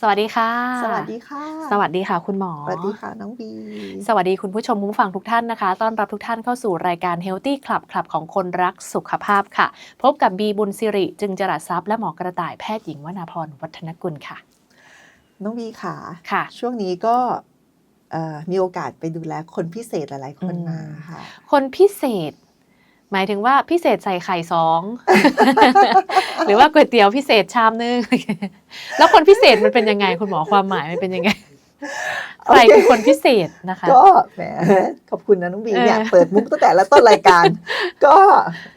สวัสดีค่ะ สวัสดีค่ะ สวัสดีค่ะคุณหมอ สวัสดีค่ะน้องบี สวัสดีคุณผู้ชมคุณผู้ฟังทุกท่านนะคะ ต้อนรับทุกท่านเข้าสู่รายการ Healthy Club คลับของคนรักสุขภาพค่ะ พบกับบีบุญสิริจึงจรัสทรัพย์และหมอกระต่ายแพทย์หญิงวนาพรวัฒนกุลค่ะ น้องบีค่ะ ค่ะ ช่วงนี้ก็เอ่อมีโอกาสไปดูแลคนพิเศษหลาย ๆ คนอืมมาค่ะ คนพิเศษ หมายถึงว่าพิเศษใส่ไข่สอง หรือว่าก๋วยเตี๋ยวพิเศษชามนึง แล้วคนพิเศษมันเป็นยังไง คุณหมอความหมายมันเป็นยังไงใครคือคนพิเศษนะคะ ก็แหมขอบคุณนะน้องบีเออเนี่ยเปิดมุกตั้งแต่ละต้นรายการ ก็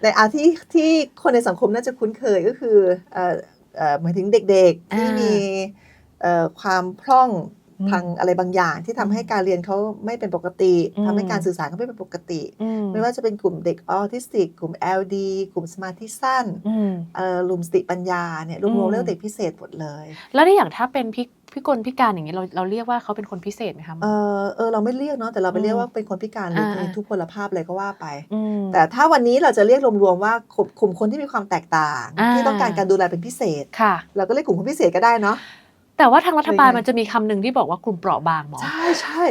ในอาที่ที่คนในสังคมน่าจะคุ้นเคยก็คือเอ่อเอ่อหมายถึงเด็กๆที่อ่ามีมีเอ่อความพร่องอืม ทางอะไรบางอย่างที่ทำให้การเรียนเขาไม่เป็นปกติอืมทำให้การสื่อสารเขาไม่เป็นปกติอืมไม่ว่าจะเป็นกลุ่มเด็กออทิสติก กลุ่ม LD กลุ่มสมาธิสั้นอืมเอ่อกลุ่มสติปัญญาเนี่ยรอืวมมๆเรียกว่าเด็กพิเศษหมดเลย แล้วได้อย่างถ้าเป็นพิพิกลพิการอย่างนี้เราเราเรียกว่าเขาเป็นคนพิเศษไหมคะหมอเออเออเราไม่เรียกเนาะแต่เราไปเรียกว่าเป็นคนพิการหรืออ่ามีทุพพลภาพอะไรก็ว่าไปอืมแต่ถ้าวันนี้เราจะเรียกรวมๆว่ากลุ่มกลุ่มคนที่มีความแตกต่างอ่าที่ต้องการการดูแลเป็นพิเศษค่ะ เราก็เรียกกลุ่มคนพิเศษก็ได้เนาะ แต่ว่าทางรัฐบาลเลยไงมันจะมีคำหนึ่งที่บอกว่ากลุ่มเปราะบางหมอ ใช่ใช่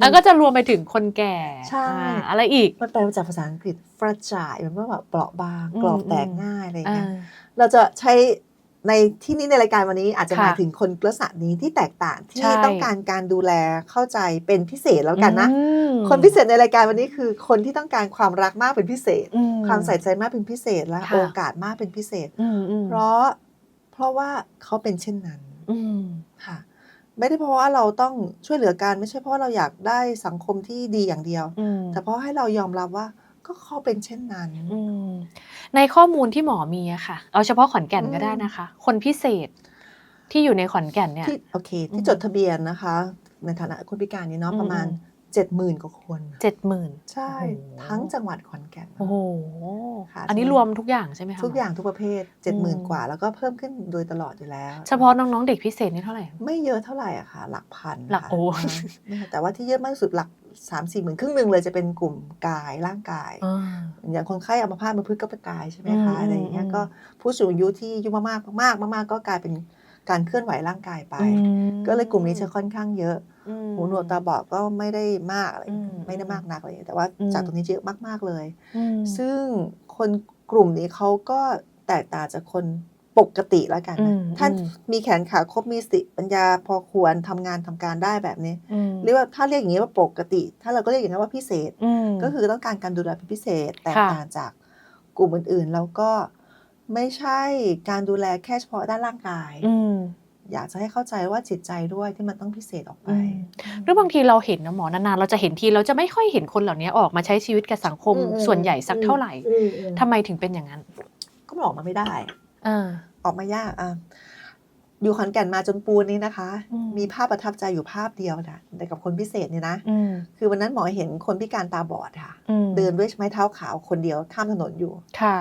แล้วก็จะรวมไปถึงคนแก่ใช่ อ่าอะไรอีก มันแปลมาจากภาษาอังกฤษ fragile มันว่าแบบเปราะบางอืม กรอบแตกอืมง่ายอะไรอย่างอ่าเงี้ยเราจะใช้ในที่นี้ในรายการวันนี้อาจจะค่ะหมายถึงคนลักษณะนี้ที่แตกต่างที่ใช่ ต้องการการดูแลเข้าใจเป็นพิเศษแล้วกันนะ อืมคนพิเศษในรายการวันนี้คือคนที่ต้องการความรักมากเป็นพิเศษ อื ความใส่ใจมากเป็นพิเศษและค่ะ โอกาสมากเป็นพิเศษ อืมอืมเพราะเพราะว่าเขาเป็นเช่นนั้น อืม ค่ะ ไม่ได้เพราะว่าเราต้องช่วยเหลือกัน ไม่ใช่เพราะว่าเราอยากได้สังคมที่ดีอย่างเดียว อืม แต่เพราะให้เรายอมรับว่า ก็เขาเป็นเช่นนั้น อืม ในข้อมูลที่หมอมีอะค่ะ เอาเฉพาะขอนแก่นก็อืมได้นะคะ คนพิเศษที่อยู่ในขอนแก่นเนี่ย ที่โอเค อืที่มจดทะเบียนนะคะ ในฐานะคนพิการนี้เนาะอืมประมาณ อืม เจ็ดหมื่นกว่าคนเจ็ดหมื่นใช่โอ้โหทั้งจังหวัดขอนแก่นโอ้โหค่ะอันนี้รวมทุกอย่างใช่ไหมคะทุกอย่างทุกประเภทเจ็ดหมื่นอืมกว่า แล้วก็เพิ่มขึ้นโดยตลอดอยู่แล้ว เฉพาะน้องๆเด็กพิเศษนี่เท่าไหร่ ไม่เยอะเท่าไหร่อะค่ะ หลักพันหลักค่ะโอ้อ่าแต่ว่าที่เยอะมากที่สุดหลักสามสี่หมื่นครึ่งหนึ่งเลยจะเป็นกลุ่มกายร่างกายอ่าอย่างคนไข้อัมพาตมือพึกษ์ก็เป็นกายใช่ไหมอืคะมอะไรอย่างเงี้ยอืมก็ผู้สูงอายุที่อายุมากๆมากๆมากๆก็กลายเป็นการเคลื่อนไหวร่างกายไปอืมก็เลยกลุ่มนี้จะค่อนข้างเยอะอืม หูหนวกตาบอดก็ไม่ได้มากอะไรอืมไม่ได้มากนักอะไรอย่างเงี้ยแต่ว่าอืมจากตรงนี้เยอะมาก ๆเลยอืมซึ่งคนกลุ่มนี้เขาก็แตกต่างจากคนปกติแล้วกันอืนะมท่านอืมมีแขนขาครบมีสติปัญญาพอควรทำงานทำการได้แบบนี้อืมเรียกว่าถ้าเรียกอย่างนี้ว่าปกติ ถ้าเราก็เรียกอย่างนี้นว่าพิเศษอืมก็คือต้องการการดูแลเป็นพิเศษแตกค่ะต่างจากกลุ่มอื่นๆ แล้วก็ไม่ใช่การดูแลแค่เฉพาะด้านร่างกาย อืมอยากจะให้เข้าใจว่าจิตใจด้วยที่มันต้องพิเศษออกไปอืมหรือบางทีเราเห็นนะหมอนานๆ เราจะเห็นทีเราจะไม่ค่อยเห็นคนเหล่านี้ออกมาใช้ชีวิตกับสังคมอืมส่วนใหญ่สักเท่าไหร่อืมอืมทำไมถึงเป็นอย่างนั้น ก็มันออกมาไม่ได้อ่าออกมายากอะอยู่ขอนแก่นมาจนปูนนี้นะคะอืมมีภาพประทับใจอยู่ภาพเดียวนะแต่กับคนพิเศษเนี่ยนะอืมคือวันนั้นหมอเห็นคนพิการตาบอดค่ะอืมเดินด้วยไม้เท้าขาวคนเดียวข้ามถนนอยู่ค่ะ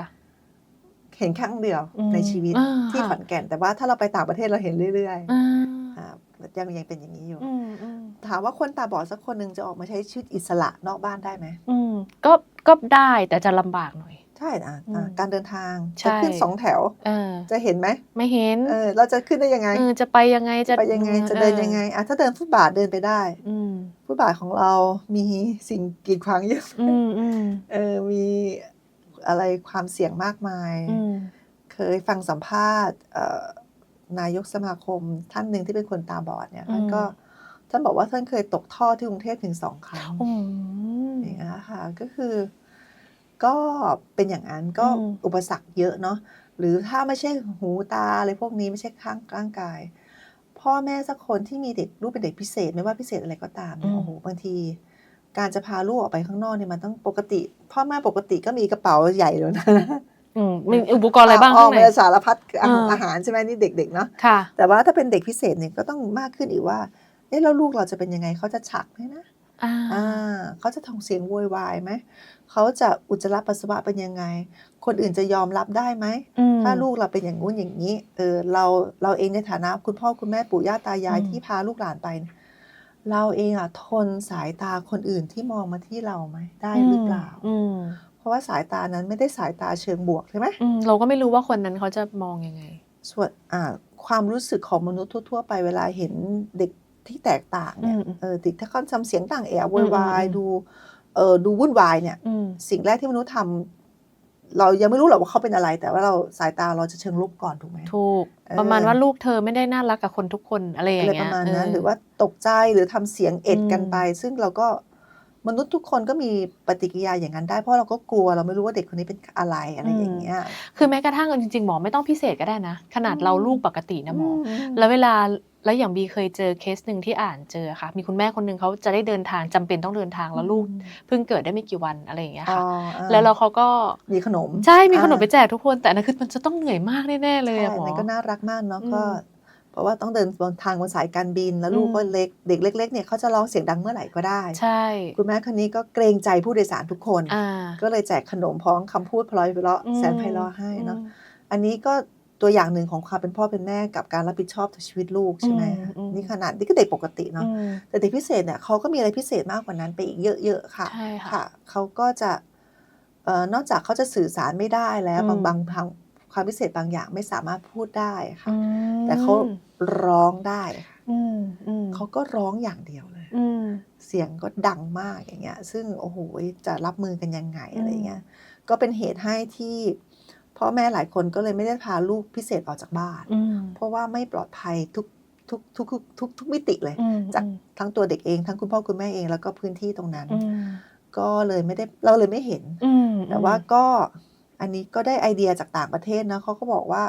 เห็นครั้งเดียวอืมในชีวิตอ่าที่ค่ะขอนแก่น แต่ว่าถ้าเราไปต่างประเทศเราเห็นเรื่อยอ่าๆอ่ายังยังเป็นอย่างนี้อยู่อืมอืมถามว่าคนตาบอดสักคนหนึ่งจะออกมาใช้ชีวิตอิสระนอกบ้านได้ไหมอืมก็ก็ได้แต่จะลำบากหน่อยใช่อะอืมอะการเดินทางใช่จะขึ้นสองแถวเออจะเห็นไหมไม่เห็นเออเราจะขึ้นได้ยังไงเออจะไปยังไงจะไปยังไงจะเดินยังไงอะถ้าเดินฟุตบาทเดินไปได้อืมฟุตบาทของเรามีสิ่งกีดขวางเยอะอืมอืมเออมี อะไรความเสี่ยงมากมายอืมเคยฟังสัมภาษณ์เอ่อนายกสมาคมท่านหนึ่งที่เป็นคนตาบอดเนี่ยท่านก็ท่านบอกว่าท่านเคยตกท่อที่กรุงเทพถึงสองครั้งอืมอย่างเงี้ยค่ะก็คือ ก็เป็นอย่างนั้นก็อืมอุปสรรคเยอะเนาะหรือถ้าไม่ใช่หูตาอะไรพวกนี้ไม่ใช่ข้างร่างกาย พ่อแม่สักคนที่มีเด็กลูกเป็นเด็กพิเศษ ไม่ว่าพิเศษอะไรก็ตามเนี่ยโอ้โหบางที การจะพาลูกออกไปข้างนอกเนี่ยมันต้องปกติ พ่อแม่ปกติก็มีกระเป๋าใหญ่เลยนะอืมมีอุปกรณ์อะไรบ้างออข้ากงในมาสารพัดอาหารอ่าอาหารใช่ไหมนี่เด็กๆเนาะค่ะ แต่ว่าถ้าเป็นเด็กพิเศษเนี่ยก็ต้องมากขึ้นอีกว่า เอ๊ะแล้วลูกเราจะเป็นยังไงเขาจะฉักไหมนะอ่าอ่าเขาจะทองเสียงโวยวายไหมเขาจะอุจจาระปัสสาวะเป็นยังไง คนอื่นจะยอมรับได้ไหมอืมถ้าลูกเราเป็นอย่างงู้นอย่างนี้เออเราเราเองในฐานะคุณพ่อคุณแม่ปู่ย่าตายายอืมที่พาลูกหลานไปเนี่ย เราเองอะทนสายตาคนอื่นที่มองมาที่เราไหมได้หรือเปล่าอืมเพราะว่าสายตานั้นไม่ได้สายตาเชิงบวกใช่ไหมอืมเราก็ไม่รู้ว่าคนนั้นเขาจะมองยังไง ส่วนอ่าความรู้สึกของมนุษย์ทั่ว ๆ ไปเวลาเห็นเด็กที่แตกต่างเนี่ยอืมเออเด็กถ้าเขาทำเสียงต่างแอบโวยวายอืมอืมดูเออดูวุ่นวายเนี่ยอืมสิ่งแรกที่มนุษย์ทำ เรายังไม่รู้หรอกว่าเขาเป็นอะไร แต่ว่าเราสายตาเราจะเชิงลบก่อนถูกไหมถูกเออประมาณว่าลูกเธอไม่ได้น่ารักกับคนทุกคนอะไรอย่าอะไรงปเงี้ยระมาณนั้นเหรือว่าตกใจหรือทำเสียงเอ็ดกันอืมไป ซึ่งเราก็ มนุษย์ทุกคนก็มีปฏิกิริยาอย่างนั้นได้เพราะเราก็กลัวเราไม่รู้ว่าเด็กคนนี้เป็นอะไรอะไรอย่างเงี้ยคือแม้กระทั่งเอาจริงๆหมอไม่ต้องพิเศษก็ได้นะ ขนาดเราอืมลูกปกตินะหมออมแล้วเวลาแล้วอย่างบีเคยเจอเคสหนึ่งที่อ่านเจอค่ะ มีคุณแม่คนหนึ่งเขาจะได้เดินทางจำเป็นต้องเดินทางแล้วลูกเพิ่งเกิดได้ไม่กี่วันอะไรอย่างเงี้ยอ๋อค่ะอ่าแล้วเราเขาก็มีขนมใช่มีขนมอ่าไปแจกทุกคนแต่อันนั้นคือมันจะต้องเหนื่อยมากแน่ๆเลยใช่อะหมอนั่นก็น่ารักมากเนาะอืมก็ เพราะว่าต้องเดินบนทางบนสายการบิน แล้วลูกอืมก็เล็กเด็กเล็กๆเนี่ยเขาจะร้องเสียงดังเมื่อไหร่ก็ได้ ใช่ คุณแม่คนนี้ก็เกรงใจผู้โดยสารทุกคนอ่าก็เลยแจกขนมพร้อมคำพูดเพลอยเพราะอืมแสนไพเราะให้เนาะอืมอันนี้ก็ตัวอย่างหนึ่งของความเป็นพ่อเป็นแม่กับการรับผิดชอบต่อชีวิตลูกใช่ไหมอืมอืมนี่ขนาดนี่ก็เด็กปกติเนาะอืมแต่เด็กพิเศษเนี่ยเขาก็มีอะไรพิเศษมากกว่านั้นไปอีกเยอะๆค่ะใช่ค่ะ เขาก็จะเอ่อนอกจากเขาจะสื่อสารไม่ได้แล้วอืมบางบางบาง ความพิเศษบางอย่างไม่สามารถพูดได้ค่ะอืมแต่เขาร้องได้ค่ะอืมอืมเขาก็ร้องอย่างเดียวเลยอืมเสียงก็ดังมากอย่างเงี้ย ซึ่งโอ้โหจะรับมือกันยังไงอืมอะไรเงี้ยก็เป็นเหตุให้ที่พ่อแม่หลายคนก็เลยไม่ได้พาลูกพิเศษออกจากบ้านอืมเพราะว่าไม่ปลอดภัยทุกทุกทุกทุกทุกทุกมิติเลยอืมจากทั้งตัวเด็กเอง ทั้งคุณพ่อคุณแม่เองแล้วก็พื้นที่ตรงนั้นอืมก็เลยไม่ได้เราเลยไม่เห็นอืมแต่ว่าก็ อันนี้ก็ได้ไอเดียจากต่างประเทศนะเขาก็บอกว่า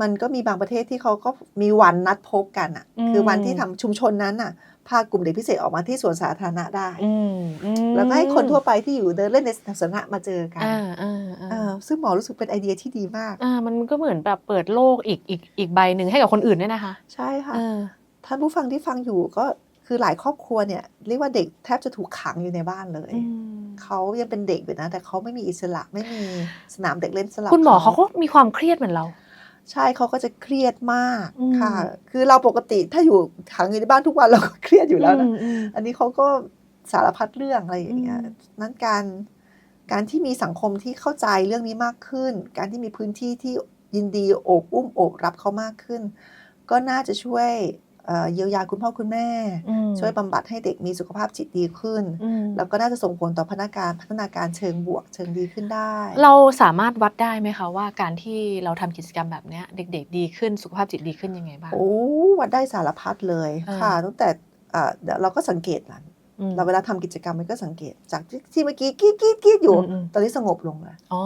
มันก็มีบางประเทศที่เขาก็มีวันนัดพบกันอะ คือวันที่ทำชุมชนนั้นอะพากลุ่มเด็กพิเศษออกมาที่สวนสาธารณะได้อืมอืมแล้วก็ให้คนทั่วไปที่อยู่เดินเล่นในสวนสาธารณะมาเจอกันอ่าอ่าอ่าเออซึ่งหมอรู้สึกเป็นไอเดียที่ดีมากอ่ามันก็เหมือนแบบเปิดโลกอีกอีกอีกใบหนึ่งให้กับคนอื่นด้วยนะคะ ใช่ค่ะเออท่านผู้ฟังที่ฟังอยู่ก็คือหลายครอบครัวเนี่ยเรียกว่าเด็กแทบจะถูกขังอยู่ในบ้านเลยอืม เขายังเป็นเด็กอยู่นะ แต่เขาไม่มีอิสระไม่มีสนามเด็กเล่นสลับคุณหมอเขาก็มีความเครียดเหมือนเรา ใช่เขาก็จะเครียดมากอืมค่ะ คือเราปกติถ้าอยู่ขังอยู่ในบ้านทุกวันเราก็เครียดอยู่แล้วนะมอืมอันนี้เขาก็สารพัดเรื่องอะไรอย่างเงี้ยอืมนั้นการการที่มีสังคมที่เข้าใจเรื่องนี้มากขึ้น การที่มีพื้นที่ที่ยินดีโอบอุ้มโอบรับเขามากขึ้น ก็น่าจะช่วย เอ่อเยียวยาคุณพ่อคุณแม่อืมช่วยบำบัดให้เด็กมีสุขภาพจิตดีขึ้นอืมแล้วก็น่าจะส่งผลต่อพัฒนาการพัฒนาการเชิงบวกเชิงดีขึ้นได้ เราสามารถวัดได้ไหมคะว่าการที่เราทำกิจกรรมแบบเนี้ยเด็ก ๆ ดีขึ้นสุขภาพจิตดีขึ้นยังไงบ้างโอ้วัดได้สารพัดเลยอ่าค่ะตั้งแต่อ่าเดี๋ยวเราก็สังเกตนะอืมเราเวลาทำกิจกรรมมันก็สังเกต จากที่ที่เมื่อกี้กรีดกรีดกรีดอยู่อืมอืมตอนนี้สงบลงแล้วอ๋อ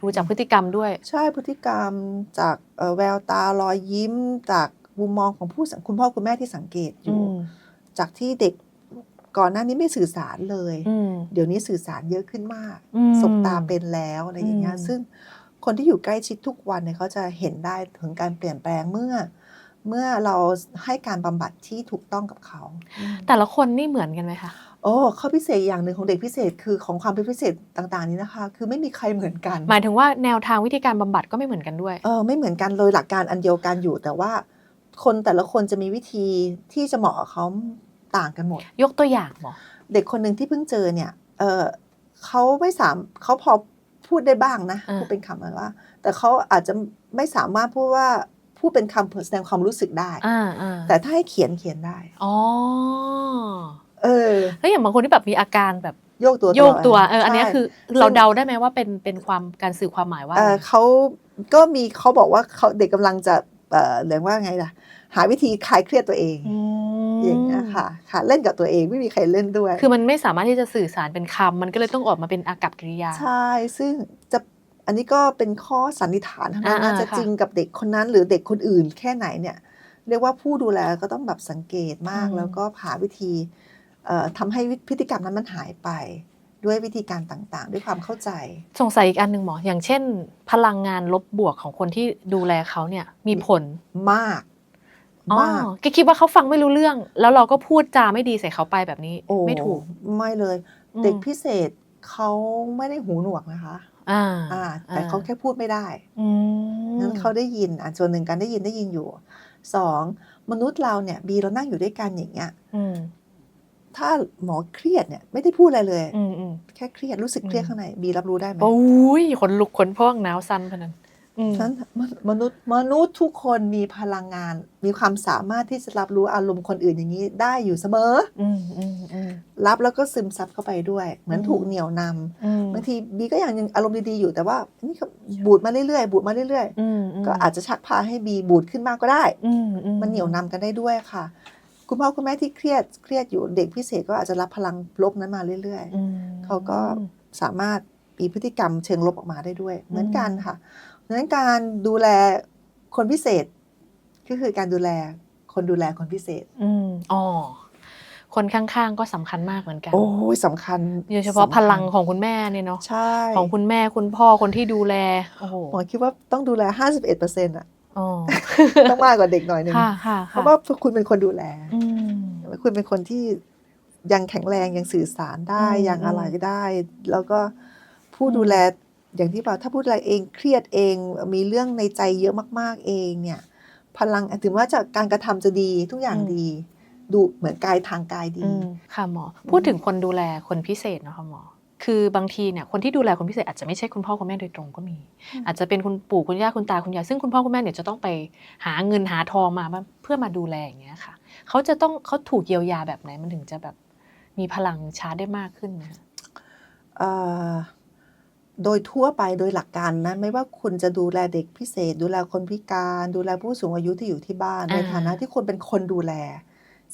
ดูจากพฤติกรรมด้วย ใช่พฤติกรรมจากเอ่อแววตารอยยิ้มจาก มุมมองของผู้สังคุณพ่อคุณแม่ที่สังเกตออืยู่มจากที่เด็กก่อนหน้านี้ไม่สื่อสารเลยอืมเดี๋ยวนี้สื่อสารเยอะขึ้นมากอืมสบตาเป็นแล้วอะไรอย่างเงี้ยอืมซึ่งคนที่อยู่ใกล้ชิดทุกวันเนี่ยเขาจะเห็นได้ถึงการเปลี่ยนแปลงเมื่อ เมื่อเราให้การบำบัดที่ถูกต้องกับเขาอืมแต่ละคนนี่เหมือนกันไหมคะ โอ้ข้อพิเศษอย่างหนึ่งของเด็กพิเศษคือของความเป็นพิเศษต่างๆนี้นะคะ คือไม่มีใครเหมือนกัน หมายถึงว่าแนวทางวิธีการบำบัดก็ไม่เหมือนกันด้วย เออไม่เหมือนกันเลยหลักการอันเดียวกันอยู่แต่ว่า คนแต่ละคนจะมีวิธีที่จะเหมาะกับเขาต่างกันหมด ยกตัวอย่างหมอเด็กคนหนึ่งที่เพิ่งเจอเนี่ยเออเขาไม่สามเขาพอพูดได้บ้างนะอ่าพูดเป็นคำอะไรว่า แต่เขาอาจจะไม่สามารถพูดว่าพูดเป็นคำแสดงความรู้สึกได้อ่าอ่าแต่ถ้าให้เขียนเขียนได้อ๋อเออแล้วอย่างบางคนที่แบบมีอาการแบบโยกตัวโยกตัวเอออันเนี้ยใช่คือเราเดาได้ไหมว่าเป็นเป็นความการสื่อความหมายว่าเออะไรอเขาก็มีเขาบอกว่าเขาเด็กกำลังจะ เออเรียกว่าไงล่ะ หาวิธีคลายเครียดตัวเองมอย่างเงี้ยค่ะค่ะ เล่นกับตัวเองไม่มีใครเล่นด้วย คือมันไม่สามารถที่จะสื่อสารเป็นคำมันก็เลยต้องออกมาเป็นอากับกิริยา ใช่ ซึ่งจะอันนี้ก็เป็นข้อสันนิษฐานเท่านั้นอ่านะๆจะค่ะจริงกับเด็กคนนั้น หรือเด็กคนอื่นแค่ไหนเนี่ย เรียกว่าผู้ดูแลก็ต้องแบบสังเกตมากอืมแล้วก็หาวิธีเอ่อทำให้พฤติกรรมนั้นมันหายไป ด้วยวิธีการต่างๆ ด้วยความเข้าใจ สงสัยอีกอันหนึ่งหมอ อย่างเช่น พลังงานลบบวกของคนที่ดูแลเขาเนี่ยมีผลมากอ๋อมากแกคิดว่าเขาฟังไม่รู้เรื่อง แล้วเราก็พูดจาไม่ดีใส่เขาไปแบบนี้โอ้ไม่ถูกไม่เลยอืมเด็กพิเศษเขาไม่ได้หูหนวกนะคะอ่าอ่าแต่เขาแค่พูดไม่ได้อืมนั้นเขาได้ยินอะส่วนหนึ่งการได้ยินได้ยินอยู่สองมนุษย์เราเนี่ยบีเรานั่งอยู่ด้วยกันอย่างเงี้ยอืม ถ้าหมอเครียดเนี่ยไม่ได้พูดอะไรเลย อืมอืมแค่เครียดรู้สึกเครียดอืมข้างในบีรับรู้ได้ไหมโอ้ยขนลุกขนพองหนาวสั่นพนันอืมฉะนั้นมนุษย์มนุษย์ทุกคนมีพลังงาน มีความสามารถที่จะรับรู้อารมณ์คนอื่นอย่างนี้ได้อยู่เสมอ อืมอืมอืมรับแล้วก็ซึมซับเข้าไปด้วย เหมือนอืมถูกเหนี่ยวนำอืมบางทีบีก็ยังยังอารมณ์ดีๆอยู่แต่ว่านี่ก็บูดมาเรื่อยๆบูดมาเรื่อยอืมมๆก็อาจจะชักพาให้บีบูดขึ้นมากก็ได้ อืมอืมันเหนี่ยวนำกันได้ด้วยค่ะ คุณพ่อคุณแม่ที่เครียดเครียดอยู่เด็กพิเศษก็อาจจะรับพลังลบนั้นมาเรื่อยอืมเขาก็ๆสามารถมีพฤติกรรมเชิงลบออกมาได้ด้วย เหมือนกันค่ะดังนั้นการดูแลคนพิเศษ ก็คือการดูแลคนดูแลคนพิเศษอืมอ๋อคนข้างๆก็สำคัญมากเหมือนกัน โอ้ยสำคัญโดยเฉพาะสำพคัญลังของคุณแม่เนี่ยเนาะใช่ของคุณแม่คุณพ่อคนที่ดูแลโอ้โหหมอคิดว่าต้องดูแล 51เปอร์เซ็นต์อะอ๋อ ต้องมากกว่าเด็กหน่อยหนึงค่ะค่ะเพค่ะราะว่าคุณเป็นคนดูแลอืมคุณเป็นคนที่ยังแข็งแรงยังสื่อสารได้อืมยังอะไรอืมได้ แล้วก็ผู้อืมดูแลอย่างที่บอกถ้าผู้ดูแลเองเครียดเองมีเรื่องในใจเยอะมากๆเองเนี่ย พลังถึงว่าจะการกระทำจะดีทุกอย่างดีดูเหมือนกายทางกายดีอืมค่ะหมอ พูดถึงคนดูแลคนพิเศษเนอะคะหมอ คือบางทีเนี่ยคนที่ดูแลคนพิเศษอาจจะไม่ใช่คุณพ่อคุณแม่โดยตรงก็มีอืมอาจจะเป็นคุณปู่คุณย่าคุณตาคุณยายซึ่งคุณพ่อคุณแม่เนี่ยจะต้องไปหาเงินหาทองมาเพื่อมาดูแลอย่างเงี้ยค่ะเขาจะต้องเขาถูกเยียวยาแบบไหนมันถึงจะแบบมีพลังชาร์จได้มากขึ้นนะเอ่อโดยทั่วไปโดยหลักการนะไม่ว่าคุณจะดูแลเด็กพิเศษ ดูแลคนพิการ ดูแลผู้สูงอายุที่อยู่ที่บ้านในฐานะที่คนเป็นคนดูแล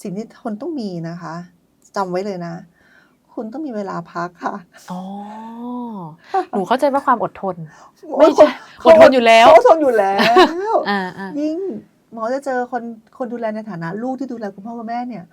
สิ่งที่คนต้องมีนะคะจำไว้เลยนะ คุณต้องมีเวลาพักค่ะ อ๋อ หนูเข้าใจว่าความอดทนโอ้ไม่ยใช่อดทนอยู่แล้วเขาทนอยู่แล้วอ่าอ่ายิ่งหมอจะเจอคนคนดูแลในฐานะ ลูกที่ดูแลคุณพ่อคุณแม่เนี่ย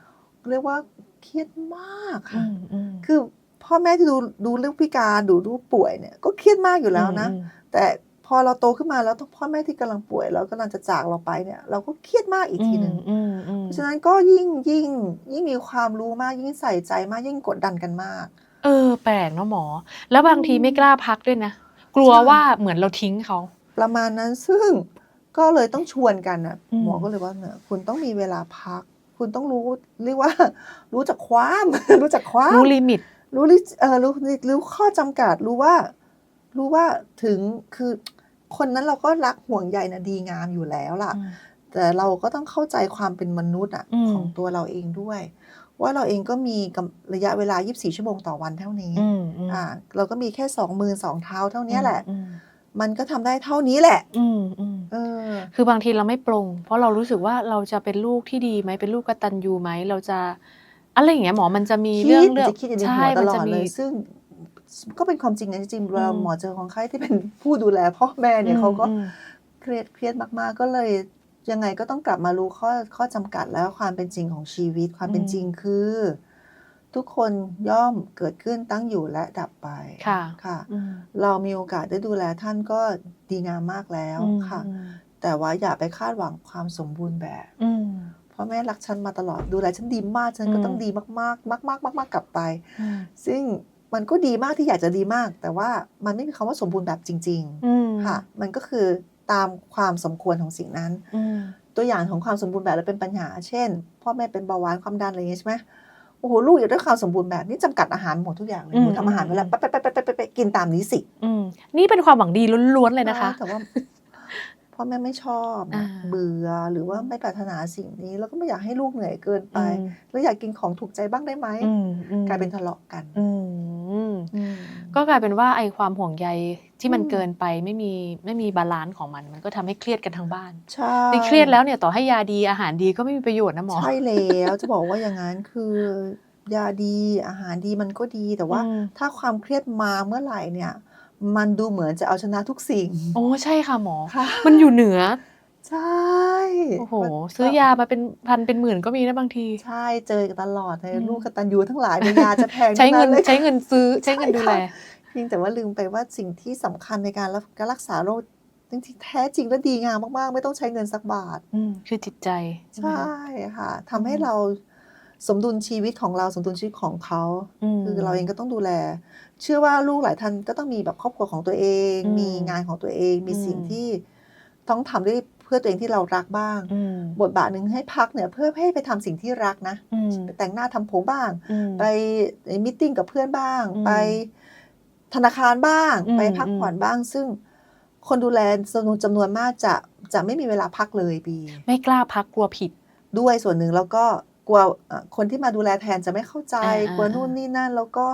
เรียกว่าเครียดมากอืค่ะมอืมคือพ่อแม่ที่ดูดูลูกพิการดูลูกป่วยเนี่ย ก็เครียดมากอยู่แล้วนะอืมแต่ พอเราโตขึ้นมาแล้วต้องพ่อแม่ที่กำลังป่วยแล้วกำลังจะจากเราไปเนี่ย เราก็เครียดมากอีกทีหนึ่งอืมอืมเพราะฉะนั้นก็ยิ่งยิ่งยิ่งมีความรู้มากยิ่งใส่ใจมากยิ่งกดดันกันมาก เออ แปลกเนาะหมอ แล้วบางทีไม่กล้าพักด้วยนะ กลัวใช่ว่าเหมือนเราทิ้งเขา ประมาณนั้นซึ่งก็เลยต้องชวนกันนะอืมหมอก็เลยว่าเนี่ยคุณต้องมีเวลาพัก คุณต้องรู้เรียกว่า รู้จักความรู้จักความรู้ลิมิต รู้ลิเออรู้รู้ข้อจำกัดรู้ว่ารู้ว่าถึงคือ คนนั้นเราก็รักห่วงใยนะดีงามอยู่แล้วล่ะ แต่เราก็ต้องเข้าใจความเป็นมนุษย์อะอืมของตัวเราเองด้วย ว่าเราเองก็มีกำระยะเวลา 24 ชั่วโมงต่อวันเท่านี้อืมอืมอ่าเราก็มีแค่สองมือสองเท้าเท่านี้แหละอืมมันก็ทำได้เท่านี้แหละ อืมอืมเออ คือบางทีเราไม่ปรง เพราะเรารู้สึกว่าเราจะเป็นลูกที่ดีไหมเป็นลูกกตัญญูไหม เราจะอะไรอย่างเงี้ยหมอมันจะมีคิเรื่องดเรื่องจะคิดอย่างในใช่หัวตมันลอจะดมีเลยซึ่ง ก็เป็นความจริงนะจริงๆเวลาอืมหมอเจอคนไข้ที่เป็นผู้ดูแลพ่อแม่เนี่ยเขาก็อืมเครียดเครียดมากๆ ก็เลยยังไงก็ต้องกลับมารู้ข้อข้อจำกัดแล้วความเป็นจริงของชีวิต ความเป็นจริงคือ ทุกคนย่อมเกิดขึ้นตั้งอยู่และดับไปค่ะค่ะอืมเรามีโอกาสได้ดูแลท่านก็ดีงามมากแล้วอืมค่ะ แต่ว่าอย่าไปคาดหวังความสมบูรณ์แบบอืมพ่อแม่รักฉันมาตลอดดูแลฉันดีมากฉันก็อืมต้องดีมากๆ มากๆมากๆกลับไปอืมซึ่ง มันก็ดีมากที่อยากจะดีมาก แต่ว่ามันไม่มีคำว่าสมบูรณ์แบบจริงอืมๆค่ะ มันก็คือตามความสมควรของสิ่งนั้นอืมตัวอย่างของความสมบูรณ์แบบแล้วเป็นปัญหา เช่น พ่อแม่เป็นเบาหวานความดันอะไรอย่างงี้ใช่ไหมโอ้โหลูกอยากได้ความสมบูรณ์แบบนี่จำกัดอาหารหมดทุกอย่างเลยอืมหนูทำอาหารไว้แล้วไปไปไปไปไปไปกินตามนี้สิอืมนี่เป็นความหวังดีล้วนๆเลยนะคะแต่ว่าพ่อแม่ไม่ชอบนะอ่าเบื่อหรือว่าไม่ปรารถนาสิ่งนี้ แล้วก็ไม่อยากให้ลูกเหนื่อยเกินไปอืมแล้วอยากกินของถูกใจบ้างได้ไหมอืมอืมกลายเป็นทะเลาะกันอืมอืม ก็กลายเป็นว่าไอ้ความห่วงใยที่มันอืมเกินไปไม่มีไม่มีบาลานซ์ของมัน มันก็ทำให้เครียดกันทั้งบ้านใช่ที่เครียดแล้วเนี่ยต่อให้ยาดีอาหารดีก็ไม่มีประโยชน์นะหมอใช่แล้วจะบอกว่าอย่างนั้นคือยาดีอาหารดีมันก็ดีแต่ว่าอืมถ้าความเครียดมาเมื่อไหร่เนี่ย มันดูเหมือนจะเอาชนะทุกสิ่ง โอ้ใช่ค่ะหมอค่ะมันอยู่เหนือ ใช่ โอ้โหมันซื้อยามาเป็นพันเป็นหมื่นก็มีนะบางที ใช่เจอกันตลอดเลยอืมลูกกตัญญูทั้งหลายเนี่ยยาจะแพงใช้เงินทั้ลยใช้เงินซื้อใช้เงินดูแลเพียงแต่ว่าลืมไปว่าสิ่งที่สำคัญในการรักการรักษาโรคจริงๆแท้จริงและดีงามมากๆ ไม่ต้องใช้เงินสักบาทอืมคือจิตใจ ใช่ไหมใช่คะค่ะทำให้อืมเราสมดุลชีวิตของเราสมดุลชีวิตของเขามคือเราเองก็ต้องดูแล เชื่อว่าลูกหลายท่านก็ต้องมีแบบครอบครัวของตัวเองอืมมีงานของตัวเอง มีอืมสิ่งที่ต้องทำด้วย เพื่อตัวเองที่เรารักบ้างอืมบทบาทหนึ่งให้พักเนี่ยเพื่อให้ไปทำสิ่งที่รักนะอืมไปแต่งหน้าทำผมบ้างอืมไปมิทติ้งกับเพื่อนบ้างอืมไปธนาคารบ้างอืมไปพักผ่อนบ้าง ซึ่งคนดูแลจำนวนจำนวนมากจะจะไม่มีเวลาพักเลยบี ไม่กล้าพักกลัวผิดด้วยส่วนหนึ่งแล้วก็กลัวเอ่อคนที่มาดูแลแทนจะไม่เข้าใจอ่าอ่ากลัวนู่นนี่นั่น แล้วก็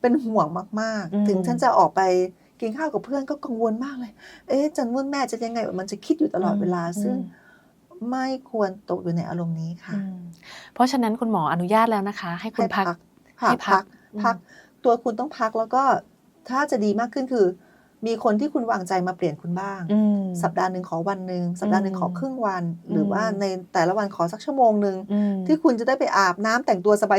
เป็นห่วงมากอืมๆถึงฉันจะออกไป กินข้าวกับเพื่อนก็กังวลมากเลย เอ๊ะจะนุ่นแม่จะยังไงมันจะคิดอยู่ตลอดเวลา ซึ่งไม่ควรตกอยู่ในอารมณ์นี้ค่ะอืมเพราะฉะนั้นคุณหมออนุญาตแล้วนะคะ ให้คุณให้พักพัให้กพัพักกอืมพัก ตัวคุณต้องพักแล้วก็ถ้าจะดีมากขึ้นคือ มีคนที่คุณวางใจมาเปลี่ยนคุณบ้างอืมสัปดาห์หนึ่งขอวันหนึ่งสัปดาห์หนึ่งขอครึ่งวัน หรือว่าอืมในแต่ละวันขอสักชั่วโมงหนึ่งอืมที่คุณจะได้ไปอาบน้ำแต่งตัวสบา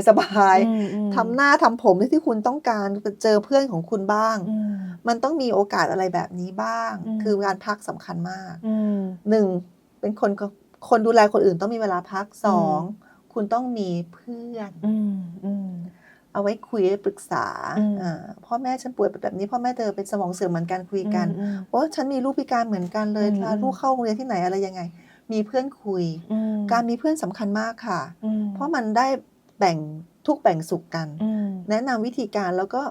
ยอืมอืมๆทำหน้าทำผมที่คุณต้องการเจอเพื่อนของคุณบ้างอืมมันต้องมีโอกาสอะไรแบบนี้บ้างอืมคือการพักสำคัญมากอืมหนึ่งเป็นคนคนดูแลคนอื่นต้องมีเวลาพักสองคุณต้องมีเพื่อนอืมอืม เอาไว้คุยปรึกษาอืมอ่าพ่อแม่ฉันป่วยแบบนี้พ่อแม่เธอเป็นสมองเสื่อมเหมือนกันคุยกันอืมโอ้ฉันมีลูกพิการเหมือนกันเลยอืมพาลูกเข้าโรงเรียนที่ไหนอะไรยังไง มีเพื่อนคุยอืมการมีเพื่อนสำคัญมากค่ะอืมเพราะมันได้แบ่งทุกข์แบ่งสุขกันอืมแนะนำวิธีการแล้วก็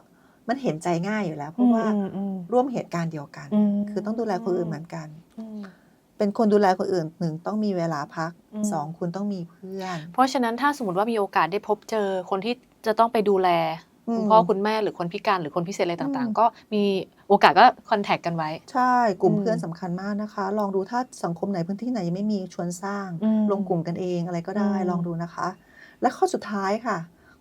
มันเห็นใจง่ายอยู่แล้ว เพราะว่าอืมอืมร่วมเหตุการณ์เดียวกันมคือต้องดูแลคนอื่นเหมือนกันอืมเป็นคนดูแลคนอื่นหนึ่งต้องมีเวลาพักอืมสองคุณต้องมีเพื่อน เพราะฉะนั้นถ้าสมมติว่ามีโอกาสได้พบเจอคนที่ จะต้องไปดูแลอืมคุณพ่อคุณแม่หรือคนพิการหรือคนพิเศษอะไรต่างอืมๆก็มีโอกาสก็คอนแทคกันไว้ ใช่ กลุ่มอืมเพื่อนสำคัญมากนะคะ ลองดูถ้าสังคมไหนพื้นที่ไหนยังไม่มีชวนสร้างอืมลงกลุ่มกันเองอะไรก็ได้อืมลองดูนะคะ และข้อสุดท้ายค่ะ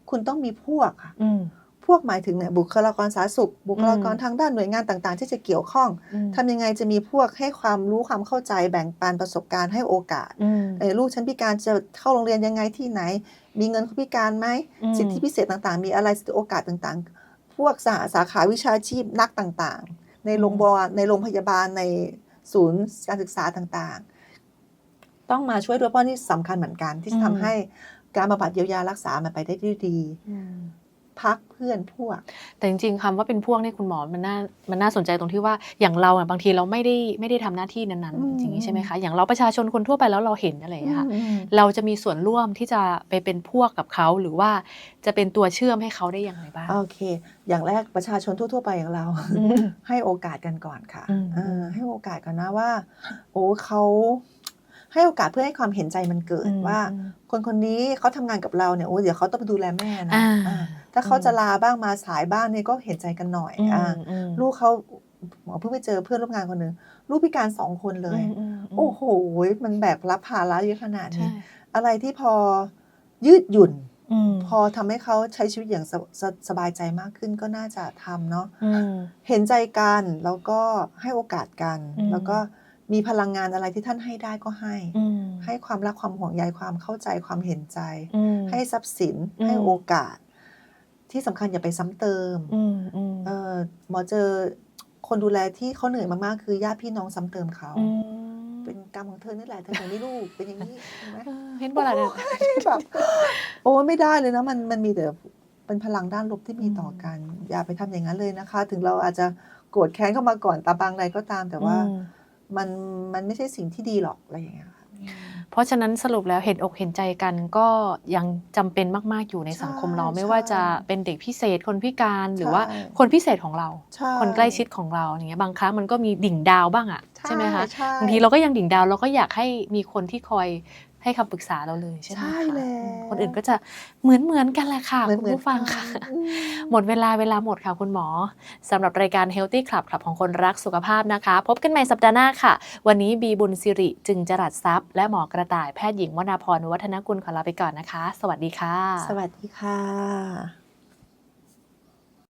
คุณต้องมีพวกค่ะอืม พวกหมายถึงเนี่ยบุคลากรสาธารณสุข บุคลากรอืมทางด้านหน่วยงานต่างๆ ที่จะเกี่ยวข้องอืมทำยังไงจะมีพวกให้ความรู้ความเข้าใจแบ่งปันประสบการณ์ให้โอกาสอืมเออลูกฉันพิการจะเข้าโรงเรียนยังไงที่ไหน มีเงินคนพิการไหมอืมสิทธิพิเศษต่างๆ มีอะไรสิทธิโอกาสต่างๆ พวกสาสาขาวิชาชีพนักต่างๆ ในโรงพยาบาลในโรงพยาบาลในศูนย์การศึกษาต่างๆ ต้องมาช่วยด้วยเพราะนี่สำคัญเหมือนกันที่จะทำให้การบำบัดเยียวยารักษามันไปได้ด้วยดีอืม พักเพื่อนพวก แต่จริงๆคำว่าเป็นพวกนี่คุณหมอมันน่ามันน่าสนใจตรงที่ว่าอย่างเราอะบางทีเราไม่ได้ไม่ได้ทำหน้าที่นั้นอืมๆอย่างนี้ใช่ไหมคะอย่างเราประชาชนคนทั่วไปแล้วเราเห็นอะไรอย่างเงี้ยค่ะอืมเราจะมีส่วนร่วมที่จะไปเป็นพวกกับเขาหรือว่าจะเป็นตัวเชื่อมให้เขาได้อย่างไรบ้างโอเค อย่างแรกประชาชนทั่ว ๆ ไปอย่างเราอืมให้โอกาสกันก่อนค่ะอืมเออให้โอกาสกันนะว่า โอ้เขา ให้โอกาสเพื่อให้ความเห็นใจมันเกิดอืมว่าอืมคนคนนี้เขาทำงานกับเราเนี่ยโอ้เดี๋ยวเขาต้องไปดูแลแม่นะอ่าอ่าถ้าเขาจะลาบ้างมาสายบ้างเนี่ยก็เห็นใจกันหน่อยอืมอ่าอืมลูกเขาหมอเพิ่งไปเจอเพื่อนร่วมงานคนหนึ่งลูกพิการสองคนเลยอืมอืมมโอ้โห มันแบกรับภาระเยอะขนาดใช่นี้ อะไรที่พอยืดหยุ่นอืมพอทำให้เขาใช้ชีวิตอย่างสสสบายใจมากขึ้นก็น่าจะทำเนาะอืมเห็นใจกันแล้วก็ให้โอกาสกันอืมแล้วก็ มีพลังงานอะไรที่ท่านให้ได้ก็ให้อืมให้ความรักความห่วงใยความเข้าใจความเห็นใจอืมให้ทรัพย์สินอืมให้โอกาส ที่สำคัญอย่าไปซ้ำเติมอืมอืมเออหมอเจอคนดูแลที่เขาเหนื่อยมากๆคือญาติพี่น้องซ้ำเติมเขาอืมเป็นกรรมของเธอนี่แหละเธอถึงไม่ลูกเป็นอย่างนี้เห็นไหมเออเห็นบ่ล่ะเนี่ยแบบโอ้ยไม่ได้เลยนะมันมันมีแต่เป็นพลังด้านลบที่มีต่อกัน อย่าไปทำอย่างนั้นเลยนะคะ ถึงเราอาจจะโกรธแค้นเข้ามาก่อนตาบางใดก็ตามแต่ว่าอื มมันมันไม่ใช่สิ่งที่ดีหรอกอะไรอย่างเงี้ยค่ะเพราะฉะนั้นสรุปแล้วเห็นอกเห็นใจกันก็ยังจำเป็นมาก ๆ อยู่ในสังคมเราใช่ไม่ว่าจะใช่เป็นเด็กพิเศษคนพิการหรือว่าใช่คนพิเศษของเราใช่คนใกล้ชิดของเราอย่างเงี้ยบางครั้งมันก็มีดิ่งดาวบ้างอะใช่ไหมคะใช่บางทีเราก็ยังดิ่งดาวเราก็อยากให้มีคนที่คอย ให้คำปรึกษาเราเลยใช่ไหมใช่คะแล้วคนอื่นก็จะเหมือนเหมือนๆกันแหละค่ะเหมือนคุณเหมือนผู้ฟังค่ะกันอืมหมดเวลาเวลาหมดค่ะคุณหมอสำหรับรายการ Healthy Club คลับของคนรักสุขภาพนะคะ พบกันใหม่สัปดาห์หน้าค่ะ วันนี้บีบุญสิริจึงจรัสทรัพย์ และหมอกระต่ายแพทย์หญิงวนาพรวัฒนกุลขอลาไปก่อนนะคะ สวัสดีค่ะ สวัสดีค่ะ